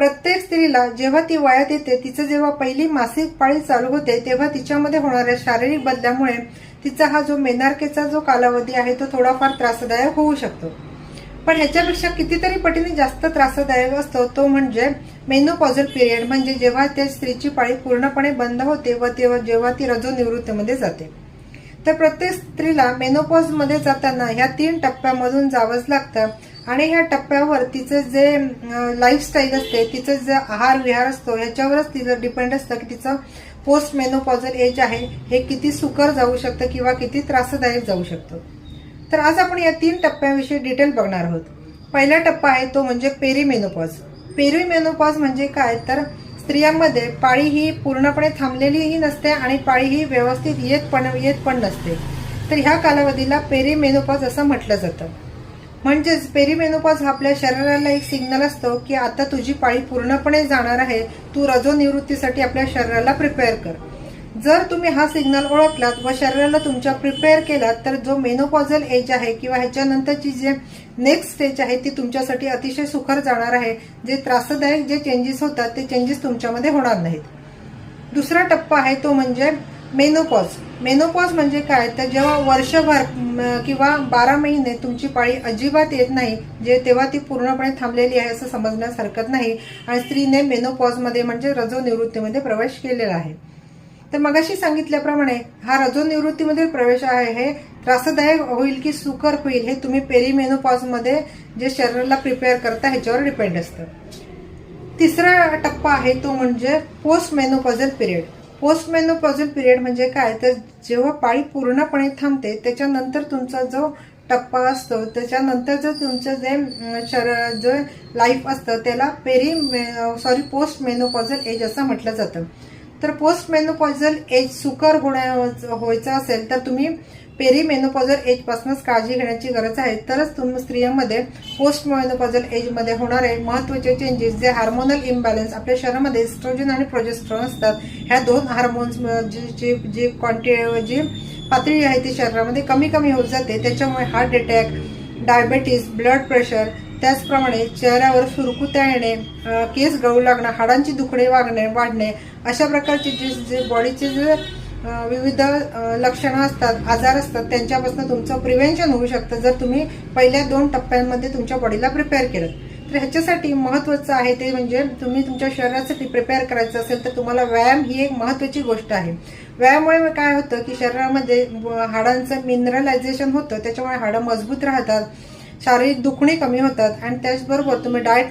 प्रत्येक स्त्रीला जेव्हा ती वयात येते तिचं जेव्हा पहिली मासिक पाळी चालू होते तेव्हा तिच्यामध्ये होणाऱ्या शारीरिक बदलामुळे तिचा हा जो मेनारकेचा जो कालावधी आहे तो थोडाफार त्रासदायक होऊ शकतो. पण ह्याच्यापेक्षा कितीतरी पटीने जास्त त्रासदायक असतो तो म्हणजे मेनोपॉझल पिरियड म्हणजे जेव्हा त्या स्त्रीची पाळी पूर्णपणे बंद होते व तेव्हा जेव्हा ती रजोनिवृत्तीमध्ये जाते. तर प्रत्येक स्त्रीला मेनोपॉजमध्ये जाताना ह्या तीन टप्प्यामधून जावंच लागतं. आणि ह्या टप्प्यावर तिचं जे लाईफस्टाईल असते तिचं जे आहार विहार असतो ह्याच्यावरच तिचं डिपेंड असतं की तिचं पोस्ट मेनोपॉझल एज आहे हे किती सुकर जाऊ शकतं किंवा किती त्रासदायक जाऊ शकतं. तर आज आपण या तीन टप्प्याविषयी डिटेल बघणार आहोत. पहिला टप्पा आहे तो म्हणजे पेरीमेनोपॉज पेरीमेनोपॉज म्हणजे काय? तर स्त्रियांमध्ये पाळी ही पूर्णपणे थांबलेलीही नसते आणि पाळी ही व्यवस्थित येत पण येत पण नसते. तर ह्या कालावधीला पेरीमेनोपॉज असं म्हटलं जातं. म्हणजेच पेरीमेनोपॉज हा आपल्या शरीराला एक सिग्नल असतो की आता तुझी पाळी पूर्णपणे जाणार आहे तू रजोनिवृत्तीसाठी आपल्या शरीराला प्रिपेअर कर. जर तुम्ही हा सिग्नल ओळखलात व शरीराला तुमच्या प्रिपेअर केलात तर जो मेनोपॉझल एज आहे किंवा ह्याच्यानंतरची जे नेक्स्ट स्टेज आहे ती तुमच्यासाठी अतिशय सुखर जाणार आहे. जे त्रासदायक जे चेंजेस होतात ते चेंजेस तुमच्यामध्ये होणार नाहीत. दुसरा टप्पा आहे तो म्हणजे मेनोपॉज. मेनोपॉज म्हणजे काय? तर जेव्हा वर्षभर किंवा बारा महिने तुमची पाळी अजिबात येत नाही जे तेव्हा ती पूर्णपणे थांबलेली आहे असं समजण्यास हरकत नाही. आणि स्त्रीने मेनोपॉजमध्ये म्हणजे रजोनिवृत्तीमध्ये प्रवेश केलेला आहे. तर मगाशी सांगितल्याप्रमाणे हा रजोनिवृत्तीमध्ये प्रवेश आहे हे त्रासदायक होईल की सुकर होईल हे तुम्ही पेरीमेनोपॉजमध्ये जे शरीराला प्रिपेअर करता ह्याच्यावर डिपेंड असतं. तिसरा टप्पा आहे तो म्हणजे post menopausal period post menopausal period म्हणजे काय? तर जेव्हा पाळी पूर्णपणे थांबते त्याच्यानंतर तुमचा जो टप्पा असतो त्याच्यानंतर जर तुमचं जे शर जे लाईफ असतं त्याला peri sorry post menopausal age असं म्हटलं जातं. तर पोस्ट मेनोपॉझल एज सुकर होण्या व्हायचं असेल तर तुम्ही पेरी मेनोपॉझल एजपासूनच काळजी घेण्याची गरज आहे. तरच तुम स्त्रियांमध्ये पोस्ट मेनोपॉझल एजमध्ये होणारे महत्त्वाचे चेंजेस जे हार्मोनल इम्बॅलन्स आपल्या शरीरामध्ये इस्ट्रोजन आणि प्रोजेस्ट्रॉन असतात ह्या दोन हार्मोन्स जी जी क्वांटि जी पातळी आहे ती शरीरामध्ये कमी कमी होत जाते. त्याच्यामुळे heart attack diabetes blood pressure त्याचप्रमाणे चेहऱ्यावर सुरकुत्या येणे केस गळू लागणं हाडांची दुखणे वागणे वाढणे अशा प्रकारचे जे जे बॉडीचे जे विविध लक्षणं असतात आजार असतात त्यांच्यापासून तुमचं प्रिव्हेन्शन होऊ शकतं. जर तुम्ही पहिल्या दोन टप्प्यांमध्ये तुमच्या बॉडीला प्रिपेअर केलं. तर ह्याच्यासाठी महत्त्वाचं आहे ते म्हणजे तुम्ही तुमच्या शरीरासाठी प्रिपेअर करायचं असेल तर तुम्हाला व्यायाम ही एक महत्त्वाची गोष्ट आहे. व्यायामामुळे काय होतं की शरीरामध्ये हाडांचं मिनरलायझेशन होतं त्याच्यामुळे हाडं मजबूत राहतात शारीरिक दुखणे कमी होतात आणि त्याचबरोबर तुम्ही डाएट